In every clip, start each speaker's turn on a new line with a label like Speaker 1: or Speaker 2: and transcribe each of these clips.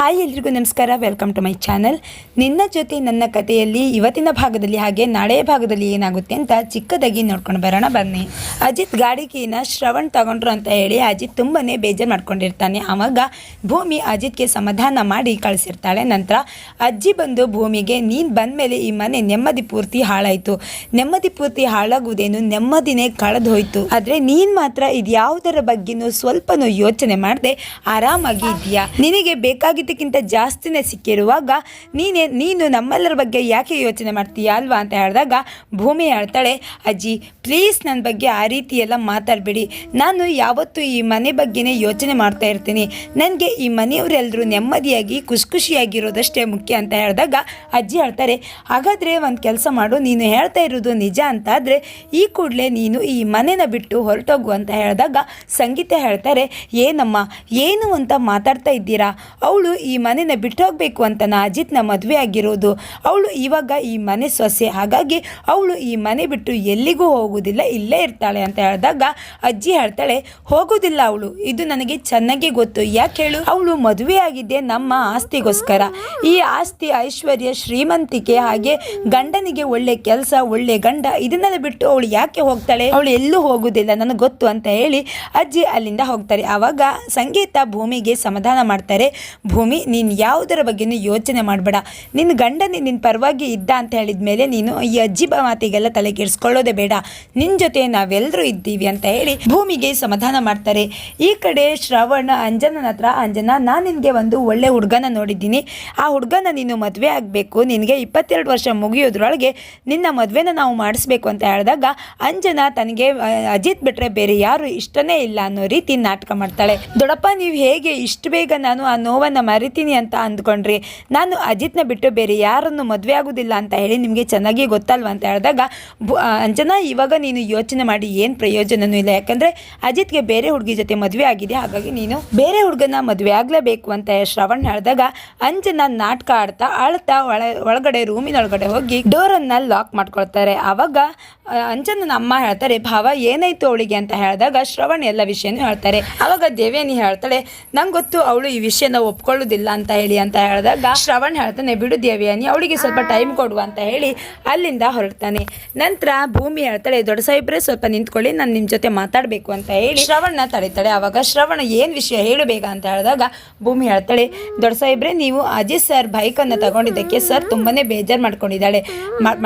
Speaker 1: Hi ಎಲ್ರಿಗೂ ನಮಸ್ಕಾರ welcome to my channel ನಿನ್ನ ಜೊತೆ ನನ್ನ ಕಥೆಯಲ್ಲಿ ಇವತ್ತಿನ ಭಾಗದಲ್ಲಿ ಹಾಗೆ ನಾಳೆಯ ಭಾಗದಲ್ಲಿ ಏನಾಗುತ್ತೆ ಅಂತ ಚಿಕ್ಕದಾಗಿ ನೋಡ್ಕೊಂಡು ಬರೋಣ, ಬನ್ನಿ. ಅಜಿತ್ ಗಾಡಿ ಕೀನ ಶ್ರವಣ್ ತಗೊಂಡ್ರು ಅಂತ ಹೇಳಿ ಅಜಿತ್ ತುಂಬನೇ ಬೇಜಾರು ಮಾಡ್ಕೊಂಡಿರ್ತಾನೆ. ಆವಾಗ ಭೂಮಿ ಅಜಿತ್ಗೆ ಸಮಾಧಾನ ಮಾಡಿ ಕಳಿಸಿರ್ತಾಳೆ. ನಂತರ ಅಜ್ಜಿ ಬಂದು ಭೂಮಿಗೆ, ನೀನು ಬಂದಮೇಲೆ ಈ ಮನೆ ನೆಮ್ಮದಿ ಪೂರ್ತಿ ಹಾಳಾಯಿತು. ನೆಮ್ಮದಿ ಪೂರ್ತಿ ಹಾಳಾಗುವುದೇನು ನೆಮ್ಮದಿನೇ ಕಳೆದು ಹೋಯಿತು ಆದರೆ ನೀನು ಮಾತ್ರ ಇದ್ಯಾವುದರ ಬಗ್ಗೆನೂ ಸ್ವಲ್ಪನೂ ಯೋಚನೆ ಮಾಡದೆ ಆರಾಮಾಗಿ ಇದೆಯಾ ನಿನಗೆ ಬೇಕಾಗಿದ್ದಕ್ಕಿಂತ ಜಾಸ್ತಿನೇ ಸಿಕ್ಕಿರುವಾಗ ನೀನೇ, ನೀನು ನಮ್ಮೆಲ್ಲರ ಬಗ್ಗೆ ಯಾಕೆ ಯೋಚನೆ ಮಾಡ್ತೀಯಾ ಅಲ್ವಾ ಅಂತ ಹೇಳಿದಾಗ ಭೂಮಿ ಹೇಳ್ತಾಳೆ, ಅಜ್ಜಿ ಪ್ಲೀಸ್ ನನ್ನ ಬಗ್ಗೆ ಆ ರೀತಿ ಎಲ್ಲ ಮಾತಾಡಬೇಡಿ. ನಾನು ಯಾವತ್ತೂ ಈ ಮನೆ ಬಗ್ಗೆನೇ ಯೋಚನೆ ಮಾಡ್ತಾ ಇರ್ತೀನಿ. ನನಗೆ ಈ ಮನೆಯವರೆಲ್ಲರೂ ನೆಮ್ಮದಿಯಾಗಿ ಖುಷಿ ಖುಷಿಯಾಗಿರೋದಷ್ಟೇ ಮುಖ್ಯ ಅಂತ ಹೇಳಿದಾಗ ಅಜ್ಜಿ ಹೇಳ್ತಾರೆ, ಹಾಗಾದರೆ ಒಂದು ಕೆಲಸ ಮಾಡು, ನೀನು ಹೇಳ್ತಾ ಇರೋದು ನಿಜ ಅಂತ ಆದರೆ ಈ ಕೂಡಲೇ ನೀನು ಈ ಮನೆನ ಬಿಟ್ಟು ಹೊರಟೋಗು ಅಂತ ಹೇಳಿದಾಗ ಸಂಗೀತ ಹೇಳ್ತಾರೆ, ಏನಮ್ಮ, ಏನು ಅಂತ ಮಾತಾಡ್ತಾ ಇದ್ದೀರಾ? ಅವಳು ಈ ಮನೆನ ಬಿಟ್ಟು ಹೋಗಬೇಕು ನಾ ಅಜಿತ್ನ ಮದುವೆ ಆಗಿರೋದು. ಅವಳು ಇವಾಗ ಈ ಮನೆ ಸೊಸೆ. ಹಾಗಾಗಿ ಅವಳು ಈ ಮನೆ ಬಿಟ್ಟು ಎಲ್ಲಿಗೂ ಹೋಗುವುದಿಲ್ಲ ಇಲ್ಲೇ ಇರ್ತಾಳೆ ಅಂತ ಹೇಳಿದಾಗ ಅಜ್ಜಿ ಹೇಳ್ತಾಳೆ, ಹೋಗೋದಿಲ್ಲ ಅವಳು. ಇದು ನನಗೆ ಚೆನ್ನಾಗಿ ಗೊತ್ತು. ಯಾಕೆ ಹೇಳು? ಅವಳು ಮದುವೆ ಆಗಿದ್ದೆ ನಮ್ಮ ಆಸ್ತಿಗೋಸ್ಕರ. ಈ ಆಸ್ತಿ ಐಶ್ವರ್ಯ ಶ್ರೀಮಂತಿಕೆ ಹಾಗೆ ಗಂಡನಿಗೆ ಒಳ್ಳೆ ಕೆಲಸ, ಒಳ್ಳೆ ಗಂಡ, ಇದನ್ನೆಲ್ಲ ಬಿಟ್ಟು ಅವಳು ಯಾಕೆ ಹೋಗ್ತಾಳೆ? ಅವಳು ಎಲ್ಲೂ ಹೋಗುದಿಲ್ಲ, ನನಗೆ ಗೊತ್ತು ಅಂತ ಹೇಳಿ ಅಜ್ಜಿ ಅಲ್ಲಿಂದ ಹೋಗ್ತಾರೆ. ಆವಾಗ ಸಂಗೀತ ಭೂಮಿಗೆ ಸಮಾಧಾನ ಮಾಡ್ತಾರೆ. ಭೂಮಿ ನೀನು ಯಾವುದರ ಬಗ್ಗೆನೂ ಯೋಚನೆ ಮಾಡಬೇಡ. ನಿನ್ನ ಗಂಡನೇ ನಿನ್ನ ಪರವಾಗಿ ಇದ್ದ ಅಂತ ಹೇಳಿದ ಮೇಲೆ ನೀನು ಈ ಅಜ್ಜಿ ಮಾತಿಗೆಲ್ಲ ತಲೆ ಕೆಡಿಸ್ಕೊಳ್ಳೋದೇ ಬೇಡ. ನಿನ್ನ ಜೊತೆ ನಾವೆಲ್ಲರೂ ಇದ್ದೀವಿ ಅಂತ ಹೇಳಿ ಭೂಮಿಗೆ ಸಮಾಧಾನ ಮಾಡ್ತಾರೆ. ಈ ಕಡೆ ಶ್ರವಣ, ಅಂಜನನ ಹತ್ರ, ಅಂಜನ, ನಾನು ನಿನಗೆ ಒಂದು ಒಳ್ಳೆ ಹುಡುಗನ ನೋಡಿದ್ದೀನಿ. ಆ ಹುಡುಗನ ನೀನು ಮದುವೆ ಆಗಬೇಕು. ನಿನಗೆ ಇಪ್ಪತ್ತೆರಡು ವರ್ಷ ಮುಗಿಯೋದ್ರೊಳಗೆ ನಿನ್ನ ಮದುವೆನ ನಾವು ಮಾಡಿಸ್ಬೇಕು ಅಂತ ಹೇಳಿದಾಗ ಅಂಜನ ತನಗೆ ಅಜಿತ್ ಬಿಟ್ರೆ ಬೇರೆ ಯಾರು ಇಷ್ಟನೇ ಇಲ್ಲ ಅನ್ನೋ ರೀತಿ ನಾಟಕ ಮಾಡ್ತಾಳೆ. ದೊಡ್ಡಪ್ಪ, ನೀವು ಹೇಗೆ ಇಷ್ಟು ಬೇಗ ನಾನು ಆ ನೋವನ್ನು ಮರಿತೀನಿ ಅಂತ ಅಂದ್ಕೊಂಡ್ರಿ. ನಾನು ಅಜಿತ್ನ ಬಿಟ್ಟು ಬೇರೆ ಯಾರನ್ನು ಮದುವೆ ಆಗೋದಿಲ್ಲ ಅಂತ ಹೇಳಿ ನಿಮಗೆ ಚೆನ್ನಾಗಿ ಗೊತ್ತಲ್ವ ಅಂತ ಹೇಳಿದಾಗ ಅಂಜನಾ, ಇವಾಗ ನೀನು ಯೋಚನೆ ಮಾಡಿ ಏನು ಪ್ರಯೋಜನವೂ ಇಲ್ಲ. ಯಾಕಂದರೆ ಅಜಿತ್ಗೆ ಬೇರೆ ಹುಡುಗಿ ಜೊತೆ ಮದುವೆ ಆಗಿದೆ, ಹಾಗಾಗಿ ನೀನು ಬೇರೆ ಹುಡುಗನ ಮದುವೆ ಆಗಲೇಬೇಕು ಅಂತ ಶ್ರವಣ್ ಹೇಳಿದಾಗ, ಅಂಜನಾ ನಾಟಕ ಆಡ್ತಾ ಆಳ್ತಾ ಒಳ ಒಳಗಡೆ ರೂಮಿನೊಳಗಡೆ ಹೋಗಿ ಡೋರನ್ನು ಲಾಕ್ ಮಾಡ್ಕೊಳ್ತಾರೆ. ಆವಾಗ ಅಂಜನ ಅಂಜನನ ಅಮ್ಮ ಹೇಳ್ತಾರೆ, ಭಾವ, ಏನಾಯ್ತು ಅವಳಿಗೆ? ಅಂತ ಹೇಳಿದಾಗ, ಶ್ರವಣ್ ಎಲ್ಲ ವಿಷಯನೂ ಹೇಳ್ತಾರೆ. ಆವಾಗ ದೇವೇನಿ ಹೇಳ್ತಾಳೆ ನಂಗೆ ಗೊತ್ತು ಅವಳು ಈ ವಿಷಯನ ಒಪ್ಕೊಳ್ಳೋದಿಲ್ಲ ಅಂತ ಹೇಳಿ ಅಂತ ಹೇಳಿದಾಗ ಶ್ರವಣ್ ಹೇಳ್ತಾನೆ ಬಿಡು ದೇವಿಯಾನಿ ಅವಳಿಗೆ ಸ್ವಲ್ಪ ಟೈಮ್ ಕೊಡು ಅಂತ ಹೇಳಿ ಅಲ್ಲಿಂದ ಹೊರಡ್ತಾನೆ. ನಂತರ ಭೂಮಿ ಹೇಳ್ತಾಳೆ ದೊಡ್ಡ ಸಾಹಿಬ್ರೆ ಸ್ವಲ್ಪ ನಿಂತ್ಕೊಳ್ಳಿ ನಾನು ನಿಮ್ಮ ಜೊತೆ ಮಾತಾಡಬೇಕು ಅಂತ ಹೇಳಿ ಶ್ರವಣ್ನ ತಡೀತಾಳೆ. ಆವಾಗ ಶ್ರವಣ ಏನು ವಿಷಯ ಹೇಳಬೇಕು ಅಂತ ಹೇಳಿದಾಗ ಭೂಮಿ ಹೇಳ್ತಾಳೆ ದೊಡ್ಡ ಸಾಹಿಬ್ರೆ ನೀವು ಅಜಿತ್ ಸರ್ ಬೈಕನ್ನು ತಗೊಂಡಿದ್ದಕ್ಕೆ ಸರ್ ತುಂಬಾನೇ ಬೇಜಾರು ಮಾಡ್ಕೊಂಡಿದ್ದಾಳೆ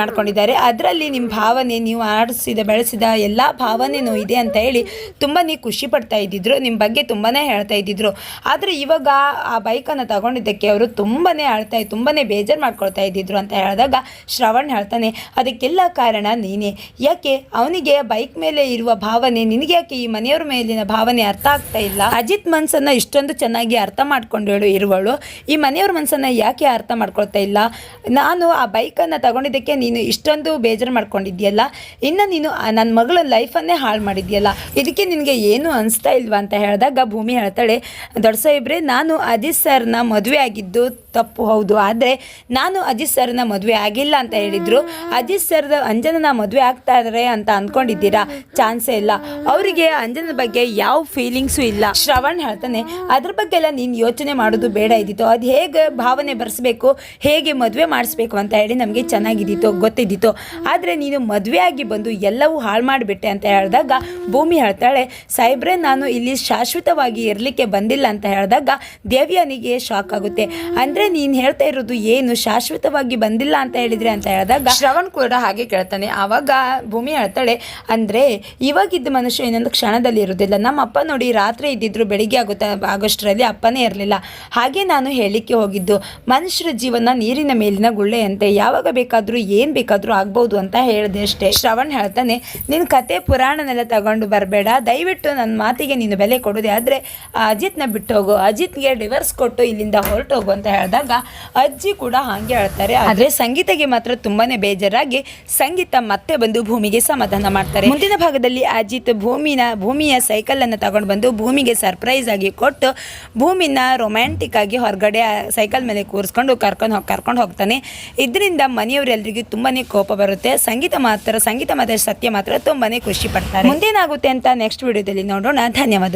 Speaker 1: ಮಾಡ್ಕೊಂಡಿದ್ದಾರೆ. ಅದರಲ್ಲಿ ನಿಮ್ಮ ಭಾವನೆ ನೀವು ಆಡಿಸಿದ ಬೆಳೆಸಿದ ಎಲ್ಲ ಭಾವನೆನೂ ಇದೆ ಅಂತ ಹೇಳಿ ತುಂಬಾ ಖುಷಿ ಪಡ್ತಾ ಇದ್ದಿದ್ರು. ನಿಮ್ಮ ಬಗ್ಗೆ ತುಂಬಾ ಹೇಳ್ತಾ ಇದ್ದಿದ್ರು. ಆದರೆ ಇವಾಗ ಆ ಬೈಕನ್ನು ತಗೊಂಡಿದ್ದಕ್ಕೆ ಅವರು ತುಂಬಾ ಅಳ್ತಾ ತುಂಬನೇ ಬೇಜಾರು ಮಾಡ್ಕೊಳ್ತಾ ಇದ್ದಿದ್ರು ಅಂತ ಹೇಳಿದಾಗ ಶ್ರವಣ್ ಹೇಳ್ತಾನೆ, ಅದಕ್ಕೆಲ್ಲ ಕಾರಣ ನೀನೇ. ಯಾಕೆ? ಅವನಿಗೆ ಬೈಕ್ ಮೇಲೆ ಇರುವ ಭಾವನೆ ನಿನಗೆ ಯಾಕೆ? ಈ ಮನೆಯವ್ರ ಮೇಲಿನ ಭಾವನೆ ಅರ್ಥ ಆಗ್ತಾ ಇಲ್ಲ. ಅಜಿತ್ ಮನಸ್ಸನ್ನು ಇಷ್ಟೊಂದು ಚೆನ್ನಾಗಿ ಅರ್ಥ ಮಾಡ್ಕೊಂಡೇಳು ಇರುವಳು. ಈ ಮನೆಯವ್ರ ಮನಸ್ಸನ್ನು ಯಾಕೆ ಅರ್ಥ ಮಾಡ್ಕೊಳ್ತಾ ಇಲ್ಲ? ನಾನು ಆ ಬೈಕನ್ನು ತಗೊಂಡಿದ್ದಕ್ಕೆ ನೀನು ಇಷ್ಟೊಂದು ಬೇಜಾರು ಮಾಡ್ಕೊಂಡಿದ್ಯಲ್ಲ ಇನ್ನು ನೀನು ನನ್ನ ಮಗಳ ಲೈಫನ್ನೇ ಹಾಳು ಮಾಡಿದ್ಯಲ್ಲ ಇದಕ್ಕೆ ನಿನಗೆ ಏನು ಅನಿಸ್ತಾ ಇಲ್ವಾ? ಅಂತ ಹೇಳಿದಾಗ ಭೂಮಿ ಹೇಳ್ತಾಳೆ, ದೊಡ್ಡ ಸಾಹೇಬ್ರೆ, ನಾನು ಅಜಿತ್ ಸರ್ನ ಮದುವೆ ಆಗಿದ್ದು ತಪ್ಪು, ಹೌದು. ಆದರೆ ನಾನು ಅಜಿತ್ ಸರ್ನ ಮದುವೆ ಆಗಿಲ್ಲ ಅಂತ ಹೇಳಿದ್ರು. ಅಜಿತ್ ಸರ್ ಅಂಜನನ ಮದುವೆ ಆಗ್ತಾ ಇದ್ರೆ ಅಂತ ಅನ್ಕೊಂಡಿದ್ದೀರಾ? ಚಾನ್ಸೇ ಇಲ್ಲ. ಅವರಿಗೆ ಅಂಜನ ಬಗ್ಗೆ ಯಾವ ಫೀಲಿಂಗ್ಸು ಇಲ್ಲ. ಶ್ರವಣ್ ಹೇಳ್ತಾನೆ, ಅದ್ರ ಬಗ್ಗೆ ಎಲ್ಲ ನೀನು ಯೋಚನೆ ಮಾಡೋದು ಬೇಡ ಇದ್ದಿತ್ತು. ಅದು ಹೇಗೆ ಭಾವನೆ ಬರೆಸ್ಬೇಕು? ಹೇಗೆ ಮದುವೆ ಮಾಡಿಸ್ಬೇಕು? ಅಂತ ಹೇಳಿ ನಮಗೆ ಚೆನ್ನಾಗಿದ್ದಿತ್ತು, ಗೊತ್ತಿದ್ದಿತ್ತು. ಆದರೆ ನೀನು ಮದುವೆಯಾಗಿ ಬಂದು ಎಲ್ಲವೂ ಹಾಳು ಮಾಡಿಬಿಟ್ಟೆ ಅಂತ ಹೇಳಿದಾಗ ಭೂಮಿ ಹೇಳ್ತಾಳೆ, ಸಾಹೇಬ್ರೆ, ನಾನು ಇಲ್ಲಿ ಶಾಶ್ವತವಾಗಿ ಇರಲಿಕ್ಕೆ ಬಂದಿಲ್ಲ ಅಂತ ಹೇಳಿದಾಗ ದೇವ್ಯಾನಿಗೆ ಶಾಕ್ ಆಗುತ್ತೆ. ಅಂದರೆ ನೀನು ಹೇಳ್ತಾ ಇರೋದು ಏನು? ಶಾಶ್ವತವಾಗಿ ಬಂದಿಲ್ಲ ಅಂತ ಹೇಳಿದ್ರೆ ಅಂತ ಹೇಳಿದಾಗ ಶ್ರವಣ್ ಕೂಡ ಹಾಗೆ ಕೇಳ್ತಾನೆ. ಆವಾಗ ಭೂಮಿ ಹೇಳ್ತಾಳೆ ಅಂದರೆ ಇವಾಗಿದ್ದ ಮನುಷ್ಯ ಇನ್ನೊಂದು ಕ್ಷಣದಲ್ಲಿ ಇರೋದಿಲ್ಲ ನಮ್ಮ ಅಪ್ಪ ನೋಡಿ ರಾತ್ರಿ ಇದ್ದಿದ್ರು ಬೆಳಿಗ್ಗೆ ಆಗುತ್ತಾ ಆಗೋಷ್ಟರಲ್ಲಿ ಅಪ್ಪನೇ ಇರಲಿಲ್ಲ. ಹಾಗೆ ನಾನು ಹೇಳಲಿಕ್ಕೆ ಹೋಗಿದ್ದು. ಮನುಷ್ಯರ ಜೀವನ ನೀರಿನ ಮೇಲಿನ ಗುಳ್ಳೆಯಂತೆ. ಯಾವಾಗ ಬೇಕಾದರೂ ಏನು ಬೇಕಾದರೂ ಆಗ್ಬೋದು ಅಂತ ಹೇಳಿದೆ ಅಷ್ಟೇ. ಶ್ರವಣ್ ಹೇಳ್ತಾನೆ ನಿನ್ನ ಕತೆ ಪುರಾಣನೆಲ್ಲ ತಗೊಂಡು ಬರಬೇಡ. ದಯವಿಟ್ಟು ನನ್ನ ಮಾತಿಗೆ ನೀನು ಬೆಲೆ ಕೊಡೋದೆ. ಆದರೆ ಅಜಿತ್ನ ಬಿಟ್ಟು ಹೋಗು. ಅಜಿತ್ಗೆ ಡಿವರ್ಸ್ ಕೊಟ್ಟು ಇಲ್ಲಿಂದ ಹೊರಟೋಗು ಅಂತ ಹೇಳಿದಾಗ ಅಜ್ಜಿ ಕೂಡ ಹಾಗೆ ಹೇಳ್ತಾರೆ. ಆದರೆ ಸಂಗೀತಗೆ ಮಾತ್ರ ತುಂಬಾನೇ ಬೇಜಾರಾಗಿ ಸಂಗೀತ ಮತ್ತೆ ಬಂದು ಭೂಮಿಗೆ ಸಮಾಧಾನ ಮಾಡ್ತಾರೆ. ಮುಂದಿನ ಭಾಗದಲ್ಲಿ ಅಜಿತ್ ಭೂಮಿನ ಭೂಮಿಯ ಸೈಕಲ್ ಅನ್ನು ತಗೊಂಡು ಬಂದು ಭೂಮಿಗೆ ಸರ್ಪ್ರೈಸ್ ಆಗಿ ಕೊಟ್ಟು ಭೂಮಿನ ರೊಮ್ಯಾಂಟಿಕ್ ಆಗಿ ಹೊರಗಡೆ ಸೈಕಲ್ ಮೇಲೆ ಕೂರಿಸ್ಕೊಂಡು ಕರ್ಕೊಂಡು ಕರ್ಕೊಂಡು ಹೋಗ್ತಾನೆ. ಇದರಿಂದ ಮನೆಯವರೆಲ್ಲರಿಗೂ ತುಂಬಾನೇ ಕೋಪ ಬರುತ್ತೆ. ಸಂಗೀತ ಮಾತ್ರ ಸಂಗೀತ ಮಾತ್ರ ಸತ್ಯ ಮಾತ್ರ ತುಂಬಾನೇ ಖುಷಿ ಪಡ್ತಾರೆ. ಮುಂದೇನಾಗುತ್ತೆ ಅಂತ ನೆಕ್ಸ್ಟ್ ವಿಡಿಯೋದಲ್ಲಿ ನೋಡೋಣ. ಧನ್ಯವಾದ.